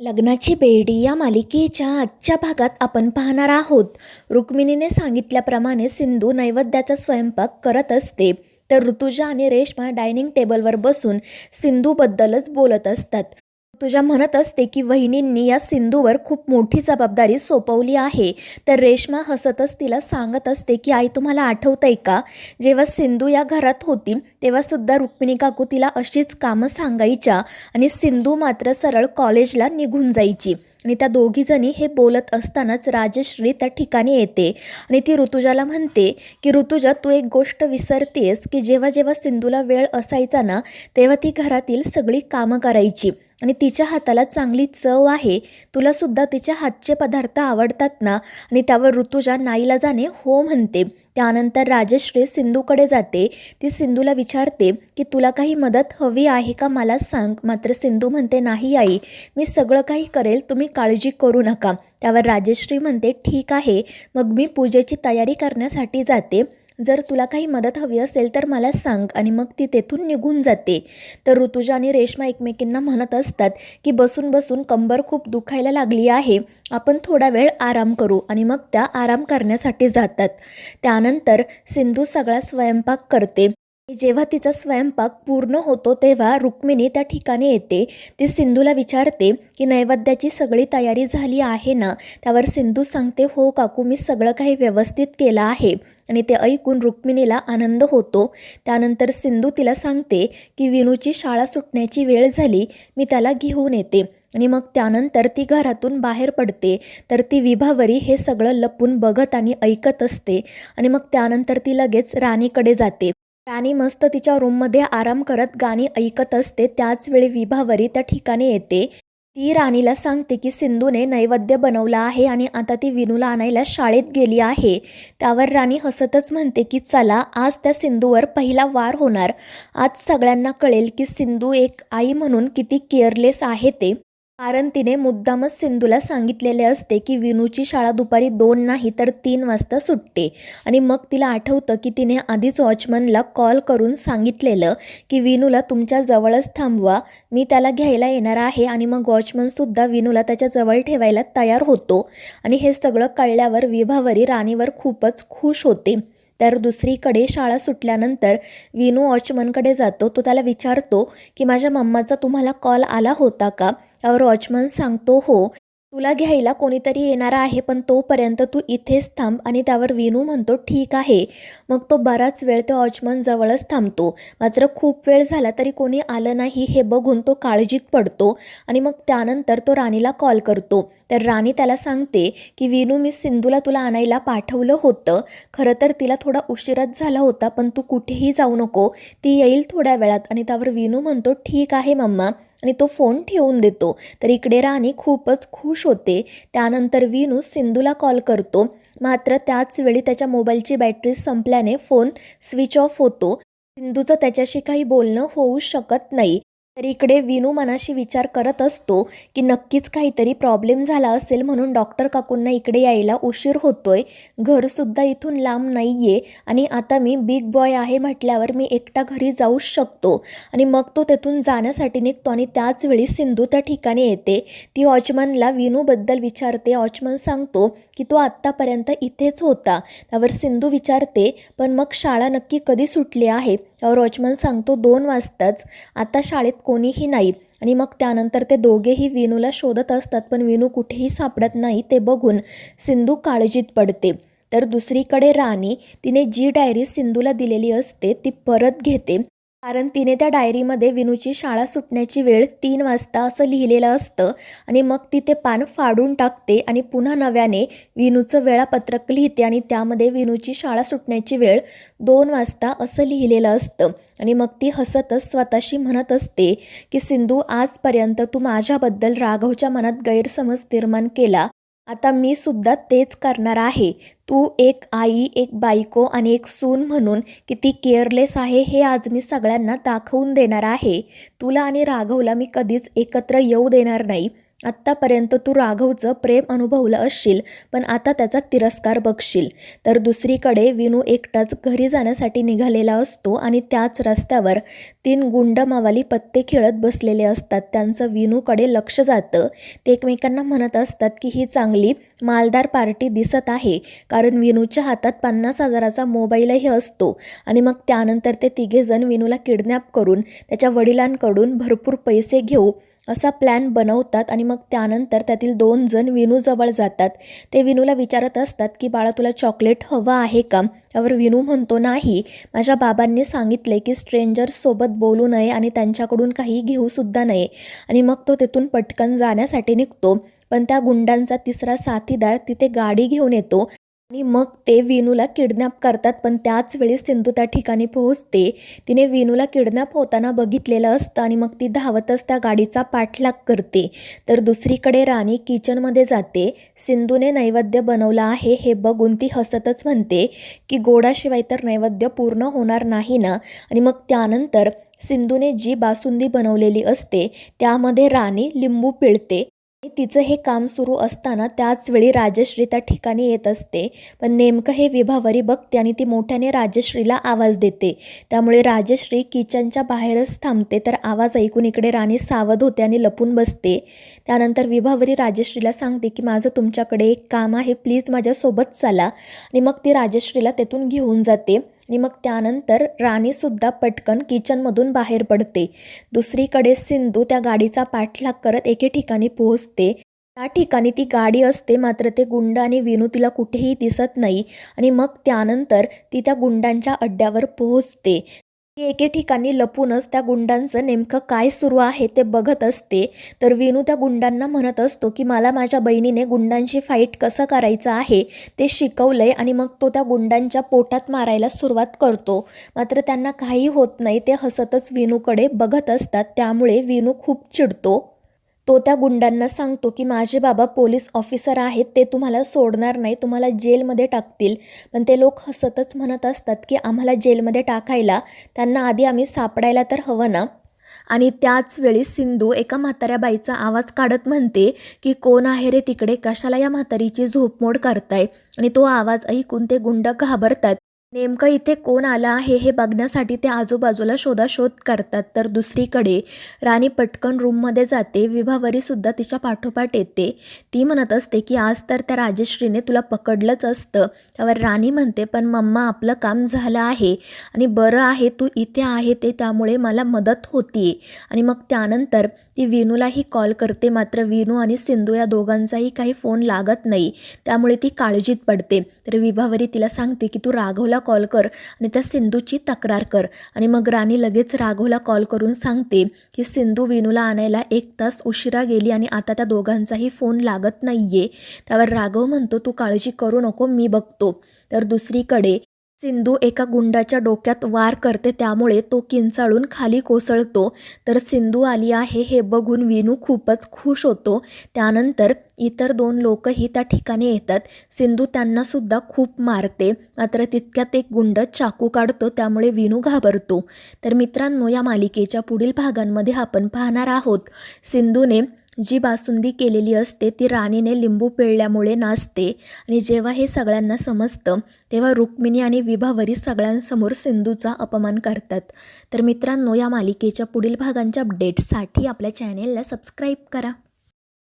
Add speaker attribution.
Speaker 1: लग्नाची बेडी या मालिकेच्या आजच्या भागात आपण पाहणार आहोत. रुक्मिणीने सांगितल्याप्रमाणे सिंधू नैवेद्याचा स्वयंपाक करत असते. तर ऋतुजा आणि रेश्मा डायनिंग टेबलवर बसून सिंधूबद्दलच बोलत असतात. तुझ्या म्हणत असते की वहिनींनी या सिंधूवर खूप मोठी जबाबदारी सोपवली आहे. तर रेश्मा हसतच तिला सांगत असते की आई तुम्हाला आठवतंय का? जेव्हा सिंधू या घरात होती तेव्हासुद्धा रुक्मिणी काकू तिला अशीच कामं सांगायच्या आणि सिंधू मात्र सरळ कॉलेजला निघून जायची. आणि त्या दोघीजणी हे बोलत असतानाच राजश्री त्या ठिकाणी येते. आणि ती ऋतुजाला म्हणते की ऋतुजा तू एक गोष्ट विसरतेस की जेव्हा जेव्हा सिंधूला वेळ असायचा ना तेव्हा ती घरातील सगळी कामं करायची. आणि तिच्या हाताला चांगली चव आहे. तुलासुद्धा तिच्या हातचे पदार्थ आवडतात ना? आणि त्यावर ऋतुजा नाईला जाणे हो म्हणते. त्यानंतर राजश्री सिंधूकडे जाते. ती सिंधूला विचारते की तुला काही मदत हवी आहे का? मला सांग. मात्र सिंधू म्हणते नाही आई मी सगळं काही करेल. तुम्ही काळजी करू नका. त्यावर राजश्री म्हणते ठीक आहे. मग मी पूजेची तयारी करण्यासाठी जाते. जर तुला काही मदत हवी असेल तर मला सांग आणि मग ती तेथून निघून जाते. तर ऋतुजा आणि रेश्मा एकमेकींना म्हणत असतात की बसून बसून कंबर खूप दुखायला लागली आहे. आपण थोडा वेळ आराम करू आणि मग त्या आराम करण्यासाठी जातात. त्यानंतर सिंधू सगळा स्वयंपाक करते. जेव्हा तिचा स्वयंपाक पूर्ण होतो तेव्हा रुक्मिणी त्या ठिकाणी येते. ती सिंधूला विचारते की नैवेद्याची सगळी तयारी झाली आहे ना? त्यावर सिंधू सांगते हो काकू मी सगळं काही व्यवस्थित केलं आहे. आणि ते ऐकून रुक्मिणीला आनंद होतो. त्यानंतर सिंधू तिला सांगते की विनूची शाळा सुटण्याची वेळ झाली मी त्याला घेऊन येते. आणि मग त्यानंतर ती घरातून बाहेर पडते. तर ती विभावरी हे सगळं लपून बघत आणि ऐकत असते. आणि मग त्यानंतर ती लगेच राणीकडे जाते. राणी मस्त तिच्या रूममध्ये आराम करत गाणी ऐकत असते. त्याच वेळी विभावरी त्या ठिकाणी येते. ती राणीला सांगते की सिंधूने नैवेद्य बनवला आहे आणि आता ती विनूला आणायला शाळेत गेली आहे. त्यावर राणी हसतच म्हणते की चला आज त्या सिंधूवर पहिला वार होणार. आज सगळ्यांना कळेल की सिंधू एक आई म्हणून किती केअरलेस आहे ते. कारण तिने मुद्दामच सिंधूला सांगितलेले असते की विनूची शाळा दुपारी दोन नाही तर तीन वाजता सुटते. आणि मग तिला आठवतं की तिने आधीच वॉचमनला कॉल करून सांगितलेलं की विनूला तुमच्या जवळच थांबवा मी त्याला घ्यायला येणार आहे आणि मग वॉचमनसुद्धा विनूला त्याच्याजवळ ठेवायला तयार होतो. आणि हे सगळं कळल्यावर विभावरी राणीवर खूपच खुश होते. तर दुसरीकडे शाळा सुटल्यानंतर विनू वॉचमनकडे जातो तो त्याला विचारतो की माझ्या मम्माचा तुम्हाला कॉल आला होता का? त्यावर वॉचमन सांगतो हो तुला घ्यायला कोणीतरी येणार आहे पण तोपर्यंत तू इथेच थांब आणि त्यावर विनू म्हणतो ठीक आहे. मग तो बराच वेळ त्या वॉचमन जवळच थांबतो. मात्र खूप वेळ झाला तरी कोणी आलं नाही हे बघून तो काळजीत पडतो आणि मग त्यानंतर तो राणीला कॉल करतो. तर राणी त्याला सांगते की विनू मी सिंधूला तुला आणायला पाठवलं होतं. खरं तर तिला थोडा उशिराच झाला होता पण तू कुठेही जाऊ नको. ती येईल थोड्या वेळात. आणि त्यावर विनू म्हणतो ठीक आहे मम्मा. आणि तो फोन ठेवून देतो. तर इकडे राणी खूपच खुश होते. त्यानंतर विनू सिंधूला कॉल करतो. मात्र त्याच वेळी त्याच्या मोबाईलची बॅटरी संपल्याने फोन स्विच ऑफ होतो. सिंधूचं त्याच्याशी काही बोलणं होऊ शकत नाही. तर इकडे विनू मनाशी विचार करत असतो की नक्कीच काहीतरी प्रॉब्लेम झाला असेल म्हणून डॉक्टर काकूंना इकडे यायला उशीर होतोय. घरसुद्धा इथून लांब नाही आहे आणि आता मी बिग बॉय आहे म्हटल्यावर मी एकटा घरी जाऊच शकतो. आणि मग तो तेथून जाण्यासाठी निघतो आणि त्याच वेळी सिंधू त्या ठिकाणी येते. ती वॉचमनला विनूबद्दल विचारते. वॉचमन सांगतो की तो आत्तापर्यंत इथेच होता. त्यावर सिंधू विचारते पण मग शाळा नक्की कधी सुटली आहे? त्यावर वॉचमन सांगतो दोन वाजताच. आता शाळेत कोणीही नाही. आणि मग त्यानंतर ते दोघेही विनूला शोधत असतात पण विनू कुठेही सापडत नाही ते बघून सिंधू काळजीत पडते. तर दुसरीकडे राणी तिने जी डायरी सिंधूला दिलेली असते ती परत घेते. कारण तिने त्या डायरीमध्ये विनूची शाळा सुटण्याची वेळ तीन वाजता असं लिहिलेलं असतं आणि मग ती ते पान फाडून टाकते आणि पुन्हा नव्याने विनूचं वेळापत्रक लिहिते आणि त्यामध्ये विनूची शाळा सुटण्याची वेळ दोन वाजता असं लिहिलेलं असतं. आणि मग ती हसतच स्वतःशी म्हणत असते की सिंधू आजपर्यंत तू माझ्याबद्दल राघवच्या मनात गैरसमज निर्माण केला आता मी सुद्धा तेच करणार आहे. तू एक आई एक बायको आणि एक सून म्हणून किती केअरलेस आहे हे आज मी सगळ्यांना दाखवून देणार आहे. तुला आणि राघवला मी कधीच एकत्र येऊ देणार नाही. आत्तापर्यंत तू राघवचं प्रेम अनुभवलं असशील पण आता त्याचा तिरस्कार बघशील. तर दुसरीकडे विनू एकटाच घरी जाण्यासाठी निघालेला असतो आणि त्याच रस्त्यावर तीन गुंड मावाली पत्ते खेळत बसलेले असतात. त्यांचं विनूकडे लक्ष जातं. ते एकमेकांना म्हणत असतात की ही चांगली मालदार पार्टी दिसत आहे कारण विनूच्या हातात पन्नास हजाराचा मोबाईलही असतो आणि मग त्यानंतर ते तिघेजण विनूला किडनॅप करून त्याच्या वडिलांकडून भरपूर पैसे घेऊ असा प्लॅन बनवतात आणि मग त्यानंतर त्यातील दोन जण विनूजवळ जातात. ते विनूला विचारत असतात की बाळा तुला चॉकलेट हवं आहे का? त्यावर विनू म्हणतो नाही. माझ्या बाबांनी सांगितले की स्ट्रेंजर्ससोबत बोलू नये आणि त्यांच्याकडून काही घेऊसुद्धा नये. आणि मग तो तिथून पटकन जाण्यासाठी निघतो. पण त्या गुंडांचा तिसरा साथीदार तिथे गाडी घेऊन येतो. आणि मग ते वेणूला किडनॅप करतात पण त्याच वेळी सिंधू त्या ठिकाणी पोहोचते. तिने वेणूला किडनॅप होताना बघितलेलं असतं आणि मग ती धावतच त्या गाडीचा पाठलाग करते. तर दुसरीकडे राणी किचनमध्ये जाते. सिंधूने नैवेद्य बनवला आहे हे बघून ती हसतच म्हणते की गोडाशिवाय तर नैवेद्य पूर्ण होणार नाही ना? आणि मग त्यानंतर सिंधूने जी बासुंदी बनवलेली असते त्यामध्ये राणी लिंबू पिळते. तिचं हे काम सुरू असताना त्याच वेळी राजश्री त्या ठिकाणी येत असते. पण नेमकं हे विभावरी बघते आणि ती मोठ्याने राजश्रीला आवाज देते. त्यामुळे राजश्री किचनच्या बाहेरच थांबते तर आवाज ऐकून इकडे राणी सावध होते आणि लपून बसते. त्यानंतर विभावरी राजश्रीला सांगते की माझं तुमच्याकडे एक काम आहे प्लीज माझ्यासोबत चला. आणि मग ती राजश्रीला तेथून घेऊन जाते. आणि मग त्यानंतर राणीसुद्धा पटकन किचनमधून बाहेर पडते. दुसरीकडे सिंधू त्या गाडीचा पाठलाग करत एके ठिकाणी पोहोचते. त्या ठिकाणी ती गाडी असते मात्र ते गुंड आणि विनू तिला कुठेही दिसत नाही. आणि मग त्यानंतर ती त्या गुंडांच्या अड्ड्यावर पोहोचते. ती एके ठिकाणी लपूनच त्या गुंडांचं नेमकं काय सुरू आहे ते बघत असते. तर विनू त्या गुंडांना म्हणत असतो की मला माझ्या बहिणीने गुंडांशी फाईट कसं करायचं आहे ते शिकवलंय आणि मग तो त्या गुंडांच्या पोटात मारायला सुरुवात करतो. मात्र त्यांना काही होत नाही ते हसतच विनूकडे बघत असतात. त्यामुळे विनू खूप चिडतो. तो त्या गुंडांना सांगतो की माझे बाबा पोलीस ऑफिसर आहेत ते तुम्हाला सोडणार नाही तुम्हाला जेलमध्ये टाकतील. पण ते लोक हसतच म्हणत असतात की आम्हाला जेलमध्ये टाकायला त्यांना आधी आम्ही सापडायला तर हवं ना? आणि त्याच वेळी सिंधू एका म्हाताऱ्या बाईचा आवाज काढत म्हणते की कोण आहे रे तिकडे? कशाला या म्हातारीची झोपमोड करताय? आणि तो आवाज ऐकून ते गुंड घाबरतात. नेमकं इथे कोण आलं आहे हे बघण्यासाठी ते आजूबाजूला शोधाशोध करतात. तर दुसरीकडे राणी पटकन रूममध्ये जाते. विभावरीसुद्धा तिच्या पाठोपाठ येते. ती म्हणत असते की आज तर त्या राजश्रीने तुला पकडलंच असतं. त्यावर राणी म्हणते पण मम्मा आपलं काम झालं आहे आणि बरं आहे तू इथे आहे ते त्यामुळे मला मदत होती आणि मग त्यानंतर ती विनूलाही कॉल करते. मात्र विनू आणि सिंधू या दोघांचाही काही फोन लागत नाही. त्यामुळे ती काळजीत पडते. तर विभावरी तिला सांगते की तू राघवला कॉल कर आणि त्या सिंधूची तक्रार कर. आणि मग राणी लगेच राघवला कॉल करून सांगते की सिंधू विनूला आणायला एक तास उशिरा गेली आणि आता त्या दोघांचाही फोन लागत नाही आहे त्यावर राघव म्हणतो तू काळजी करू नको मी बघतो. तर दुसरीकडे सिंधू एका गुंडाच्या डोक्यात वार करते त्यामुळे तो किंचाळून खाली कोसळतो. तर सिंधू आली आहे हे बघून विनू खूपच खुश होतो. त्यानंतर इतर दोन लोकही त्या ठिकाणी येतात. सिंधू त्यांनासुद्धा खूप मारते. मात्र तितक्यात एक गुंड चाकू काढतो त्यामुळे विनू घाबरतो. तर मित्रांनो या मालिकेच्या पुढील भागांमध्ये आपण पाहणार आहोत. सिंधूने जी बासुंदी केलेली असते ती राणीने लिंबू पिळल्यामुळे नाचते. आणि जेव्हा हे सगळ्यांना समजतं तेव्हा रुक्मिणी आणि विभावरी सगळ्यांसमोर सिंधूचा अपमान करतात. तर मित्रांनो या मालिकेच्या पुढील भागांच्या अपडेट्ससाठी आपल्या चॅनेलला सबस्क्राईब करा.